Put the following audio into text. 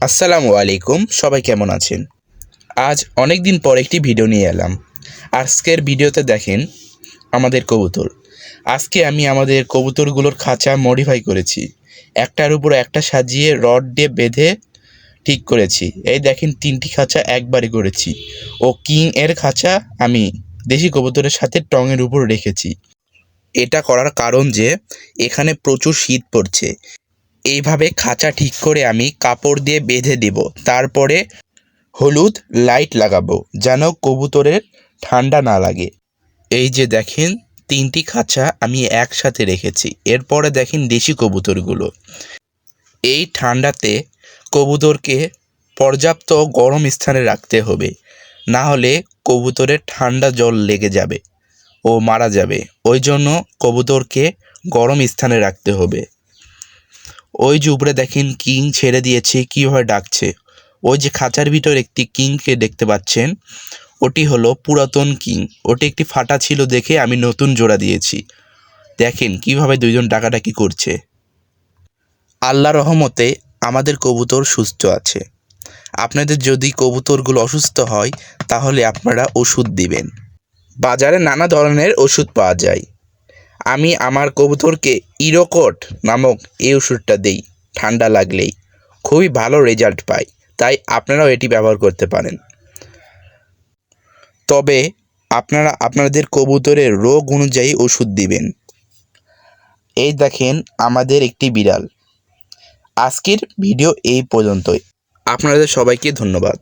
আসসালামু আলাইকুম, সবাই কেমন আছেন? আজ অনেক দিন পর একটি ভিডিও নিয়ে এলাম। আজকের ভিডিওতে দেখেন আমাদের কবুতর। আজকে আমি আমাদের কবুতরগুলোর খাঁচা মডিফাই করেছি। একটার উপর একটা সাজিয়ে রড দিয়ে বেঁধে ঠিক করেছি। এই দেখেন তিনটি খাঁচা একবারে করেছি। ও কিং এর খাঁচা আমি দেশি কবুতরের সাথে টঙের উপর রেখেছি। এটা করার কারণ যে, এখানে প্রচুর শীত পড়ছে। এইভাবে খাঁচা ঠিক করে আমি কাপড় দিয়ে বেঁধে দেব। তারপরে হলুদ লাইট লাগাবো, যেন কবুতরের ঠান্ডা না লাগে। এই যে দেখেন, তিনটি খাঁচা আমি একসাথে রেখেছি। এরপরে দেখেন দেশি কবুতরগুলো। এই ঠান্ডাতে কবুতরকে পর্যাপ্ত গরম স্থানে রাখতে হবে। না হলে কবুতরের ঠান্ডা জল লেগে যাবে ও মারা যাবে। ওই জন্য কবুতরকে গরম স্থানে রাখতে হবে। ওই যে উপরে দেখেন কিং ছেড়ে দিয়েছে, কীভাবে ডাকছে। ওই যে খাঁচার ভিতর একটি কিংকে দেখতে পাচ্ছেন, ওটি হলো পুরাতন কিং। ওটি একটি ফাটা ছিল দেখে আমি নতুন জোড়া দিয়েছি। দেখেন কীভাবে দুইজন ডাকাডাকি করছে। আল্লাহ রহমতে আমাদের কবুতর সুস্থ আছে। আপনাদের যদি কবুতরগুলো অসুস্থ হয়, তাহলে আপনারা ওষুধ দিবেন। বাজারে নানা ধরনের ওষুধ পাওয়া যায়। আমি আমার কবুতরকে ইরোকট নামক এই ওষুধটা দেই, ঠান্ডা লাগলেই। খুবই ভালো রেজাল্ট পাই, তাই আপনারাও এটি ব্যবহার করতে পারেন। তবে আপনারা আপনাদের কবুতরের রোগ অনুযায়ী ওষুধ দিবেন। এই দেখেন আমাদের একটি বিড়াল। আজকের ভিডিও এই পর্যন্তই। আপনাদের সবাইকে ধন্যবাদ।